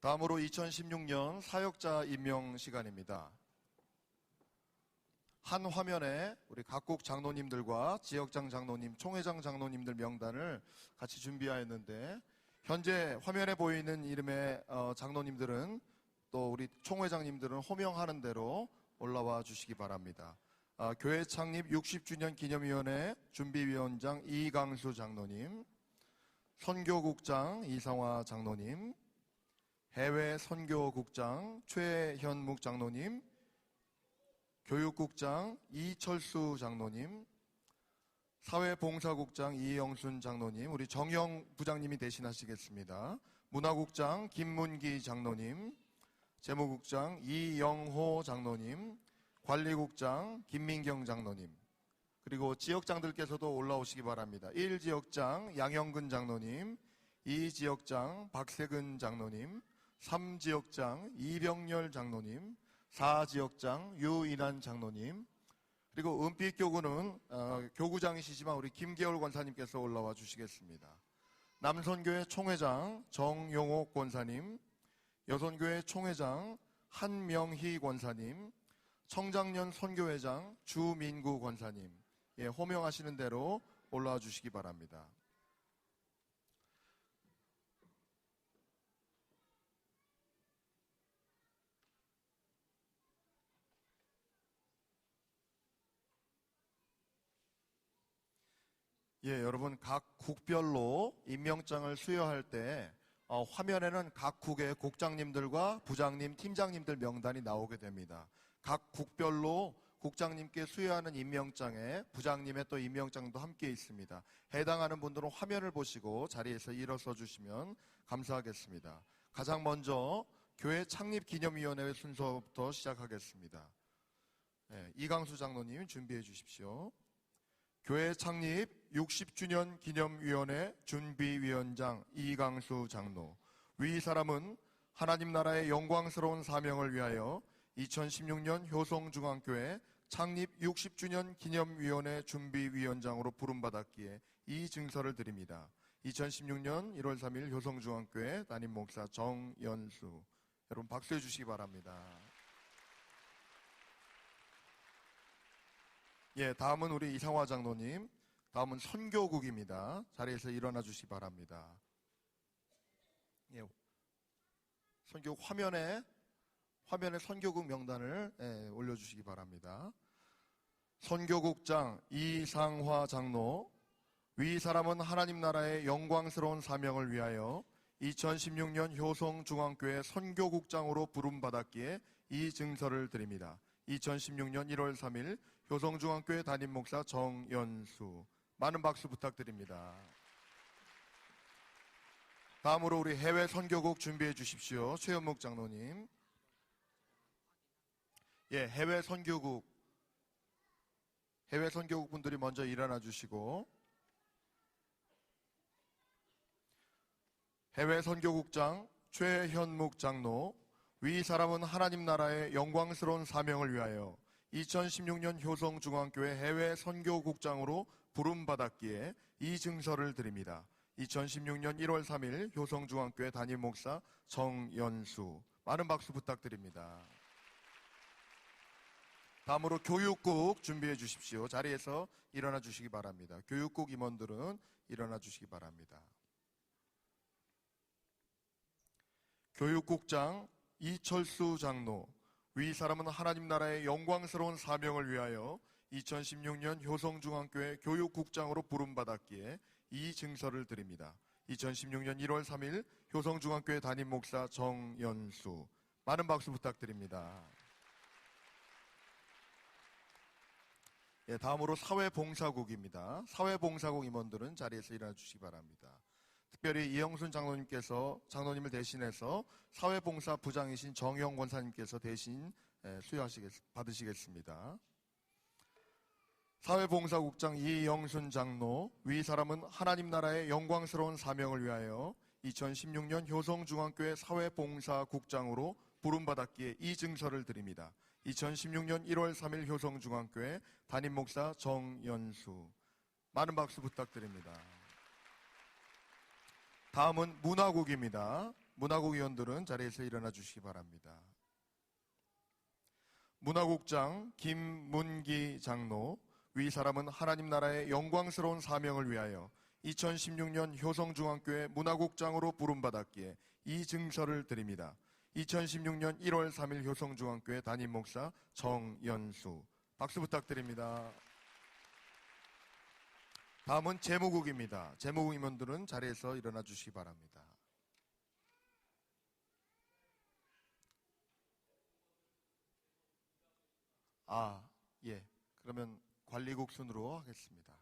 다음으로 2016년 사역자 임명 시간입니다. 한 화면에 우리 각국 장로님들과 지역장 장로님, 총회장 장로님들 명단을 같이 준비하였는데 현재 화면에 보이는 이름의 어, 장로님들은 또 우리 총회장님들은 호명하는 대로 올라와 주시기 바랍니다. 아, 교회 창립 60주년 기념위원회 준비위원장 이강수 장로님, 선교국장 이상화 장로님, 해외 선교국장 최현묵 장로님, 교육국장 이철수 장로님, 사회봉사국장 이영순 장로님, 우리 정영 부장님이 대신하시겠습니다. 문화국장 김문기 장로님, 재무국장 이영호 장로님, 관리국장 김민경 장로님, 그리고 지역장들께서도 올라오시기 바랍니다. 1지역장 양영근 장로님, 2지역장 박세근 장로님, 3지역장 이병열 장로님, 4지역장 유인한 장로님, 그리고 은빛 교구는 어, 교구장이시지만 우리 김계월 권사님께서 올라와 주시겠습니다. 남선교회 총회장 정용옥 권사님, 여선교회 총회장 한명희 권사님, 청장년 선교회장 주민구 권사님, 예, 호명하시는 대로 올라와 주시기 바랍니다. 예, 여러분 각 국별로 임명장을 수여할 때 어, 화면에는 각 국의 국장님들과 부장님, 팀장님들 명단이 나오게 됩니다. 각 국별로 국장님께 수여하는 임명장에 부장님의 또 임명장도 함께 있습니다. 해당하는 분들은 화면을 보시고 자리에서 일어서 주시면 감사하겠습니다. 가장 먼저 교회 창립 기념위원회 순서부터 시작하겠습니다. 예, 이강수 장로님 준비해 주십시오. 교회 창립 60주년 기념위원회 준비위원장 이강수 장로. 위 사람은 하나님 나라의 영광스러운 사명을 위하여 2016년 효성중앙교회 창립 60주년 기념위원회 준비위원장으로 부름받았기에 이 증서를 드립니다. 2016년 1월 3일 효성중앙교회 담임 목사 정연수. 여러분 박수해 주시기 바랍니다. 예, 다음은 우리 이상화 장로님. 다음은 선교국입니다. 자리에서 일어나 주시기 바랍니다. 예, 선교국 화면에 화면에 선교국 명단을 예, 올려주시기 바랍니다. 선교국장 이상화 장로. 위 사람은 하나님 나라의 영광스러운 사명을 위하여 2016년 효성중앙교회 선교국장으로 부름받았기에 이 증서를 드립니다. 2016년 1월 3일 효성중앙교회 담임 목사 정연수. 많은 박수 부탁드립니다. 다음으로 우리 해외 선교국 준비해 주십시오. 최현목 장로님. 예, 해외 선교국. 해외 선교국 분들이 먼저 일어나 주시고. 해외 선교국장 최현묵 장로. 위 사람은 하나님 나라의 영광스러운 사명을 위하여 2016년 효성중앙교회 해외 선교국장으로 부름받았기에 이 증서를 드립니다. 2016년 1월 3일 효성중앙교회 담임 목사 정연수. 많은 박수 부탁드립니다. 다음으로 교육국 준비해 주십시오. 자리에서 일어나 주시기 바랍니다. 교육국 임원들은 일어나 주시기 바랍니다. 교육국장 이철수 장로, 위 사람은 하나님 나라의 영광스러운 사명을 위하여 2016년 효성중앙교회 교육국장으로 부름받았기에 이 증서를 드립니다. 2016년 1월 3일 효성중앙교회 담임 목사 정연수. 많은 박수 부탁드립니다. 예, 다음으로 사회봉사국입니다. 사회봉사국 임원들은 자리에서 일어나 주시기 바랍니다. 특별히 이영순 장로님께서 장로님을 대신해서 사회봉사 부장이신 정영 권사님께서 대신 수여하시겠 받으시겠습니다. 사회봉사국장 이영순 장로 위 사람은 하나님 나라의 영광스러운 사명을 위하여 2016년 효성중앙교회 사회봉사국장으로 부름받았기에 이 증서를 드립니다. 2016년 1월 3일 효성중앙교회 담임 목사 정연수 많은 박수 부탁드립니다. 다음은 문화국입니다. 문화국 위원들은 자리에서 일어나 주시기 바랍니다. 문화국장 김문기 장로 위 사람은 하나님 나라의 영광스러운 사명을 위하여 2016년 효성중앙교회 문화국장으로 부름받았기에 이 증서를 드립니다. 2016년 1월 3일 효성중앙교회 담임 목사 정연수 박수 부탁드립니다. 다음은 재무국입니다. 재무국 임원들은 자리에서 일어나 주시기 바랍니다. 아, 예. 그러면 관리국 순으로 하겠습니다.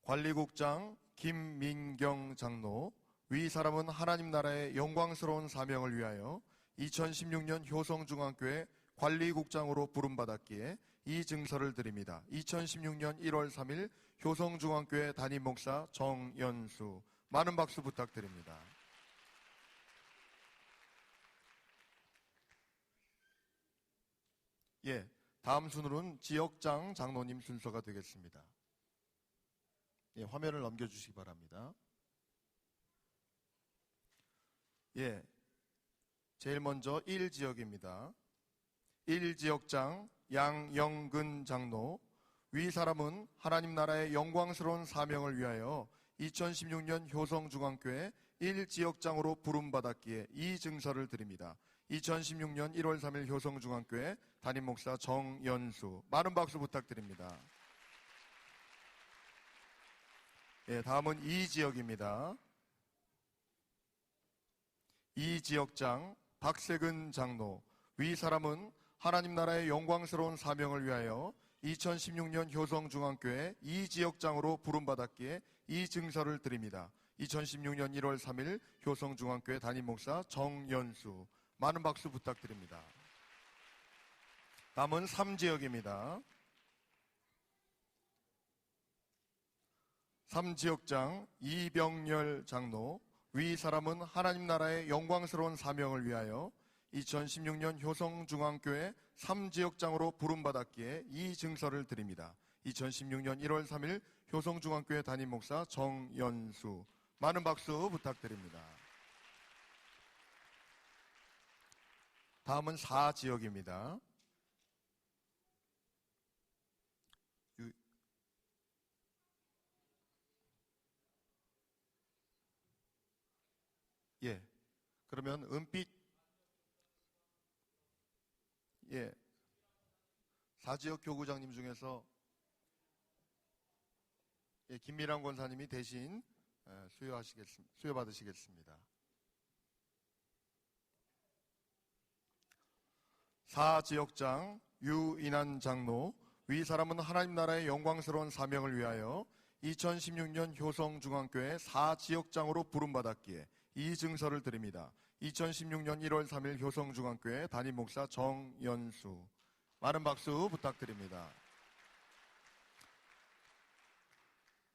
관리국장 김민경 장로, 위 사람은 하나님 나라의 영광스러운 사명을 위하여 2016년 효성중앙교회 관리국장으로 부름받았기에 이 증서를 드립니다. 2016년 1월 3일 효성중앙교회 담임 목사 정연수. 많은 박수 부탁드립니다. 예, 다음 순으로는 지역장 장로님 순서가 되겠습니다. 예, 화면을 넘겨주시기 바랍니다. 예, 제일 먼저 1지역입니다. 1지역장 양영근 장로, 위 사람은 하나님 나라의 영광스러운 사명을 위하여 2016년 효성중앙교회 1지역장으로 부름받았기에 이 증서를 드립니다. 2016년 1월 3일 효성중앙교회 담임 목사 정연수. 많은 박수 부탁드립니다. 예, 다음은 이 지역입니다. 이 지역장 박세근 장로. 위 사람은 하나님 나라의 영광스러운 사명을 위하여 2016년 효성중앙교회 이 지역장으로 부름받았기에 이 증서를 드립니다. 2016년 1월 3일 효성중앙교회 담임 목사 정연수. 많은 박수 부탁드립니다. 다음은 3지역입니다. 3지역장 이병열 장로 위 사람은 하나님 나라의 영광스러운 사명을 위하여 2016년 효성중앙교회 3지역장으로 부름받았기에 이 증서를 드립니다. 2016년 1월 3일 효성중앙교회 담임 목사 정연수 많은 박수 부탁드립니다. 다음은 4지역입니다. 예. 그러면 은빛 예. 4지역 교구장님 중에서 예, 김미랑 권사님이 대신 예, 수여하시겠습니다. 수여받으시겠습니다. 4지역장 유인한 장로 위 사람은 하나님 나라의 영광스러운 사명을 위하여 2016년 효성중앙교회 4지역장으로 부름받았기에 이 증서를 드립니다. 2016년 1월 3일 효성중앙교회 담임 목사 정연수. 많은 박수 부탁드립니다.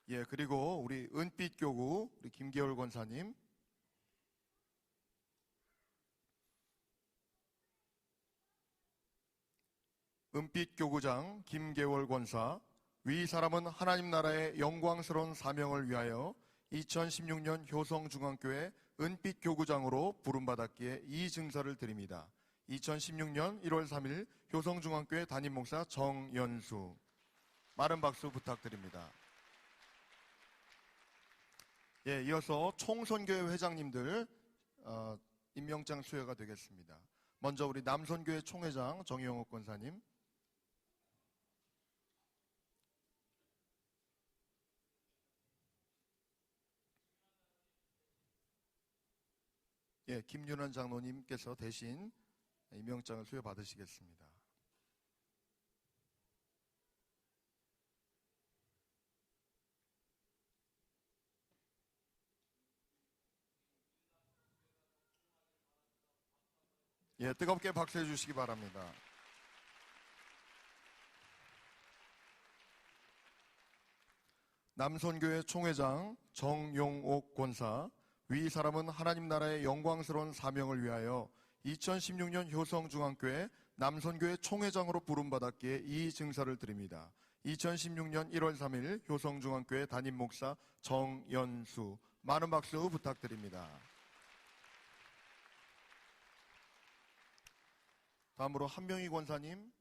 예, 그리고 우리 은빛 교구 우리 김계월 권사님. 은빛 교구장 김계월 권사. 위 사람은 하나님 나라의 영광스러운 사명을 위하여 2016년 효성중앙교회 은빛 교구장으로 부름받았기에 이 증서를 드립니다. 2016년 1월 3일 효성중앙교회 담임 목사 정연수. 많은 박수 부탁드립니다. 예, 이어서 총선교회 회장님들 어, 임명장 수여가 되겠습니다. 먼저 우리 남선교회 총회장 정영옥 권사님. 예, 김윤환 장로님께서 대신 임명장을 수여받으시겠습니다. 예, 뜨겁게 박수해 주시기 바랍니다. 남선교회 총회장 정용옥 권사 위 사람은 하나님 나라의 영광스러운 사명을 위하여 2016년 효성중앙교회 남선교회 총회장으로 부름받았기에 이 증서를 드립니다. 2016년 1월 3일 효성중앙교회 담임 목사 정연수 많은 박수 부탁드립니다. 다음으로 한명희 권사님.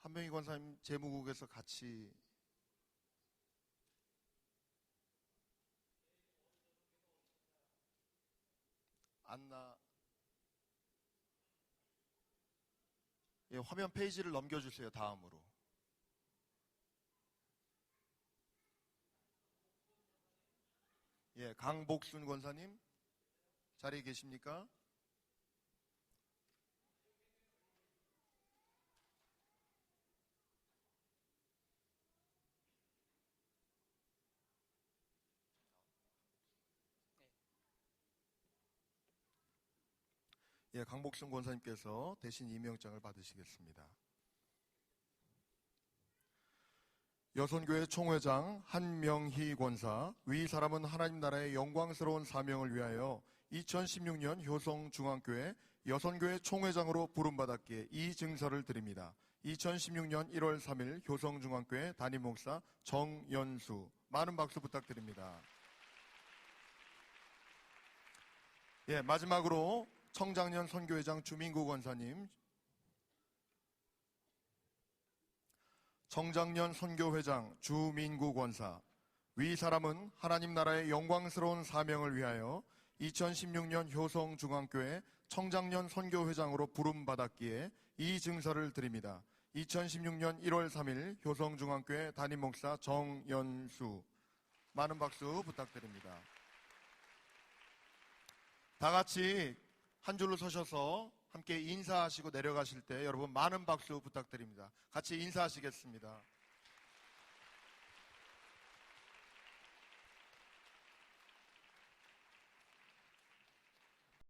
한명희 권사님 재무국에서 같이 안나 예, 화면 페이지를 넘겨주세요. 다음으로. 예, 강복순 권사님 자리에 계십니까? 예, 강복순 권사님께서 대신 임명장을 받으시겠습니다. 여선교회 총회장 한명희 권사, 위 사람은 하나님 나라의 영광스러운 사명을 위하여 2016년 효성중앙교회 여선교회 총회장으로 부름받았기에 이 증서를 드립니다. 2016년 1월 3일 효성중앙교회 담임 목사 정연수 많은 박수 부탁드립니다. 예, 마지막으로 청장년 선교회장 주민구 권사님 청장년 선교회장 주민구 권사 위 사람은 하나님 나라의 영광스러운 사명을 위하여 2016년 효성중앙교회 청장년 선교회장으로 부름받았기에 이 증서를 드립니다. 2016년 1월 3일 효성중앙교회 담임 목사 정연수 많은 박수 부탁드립니다. 다 같이 한 줄로 서셔서 함께 인사하시고 내려가실 때 여러분 많은 박수 부탁드립니다. 같이 인사하시겠습니다.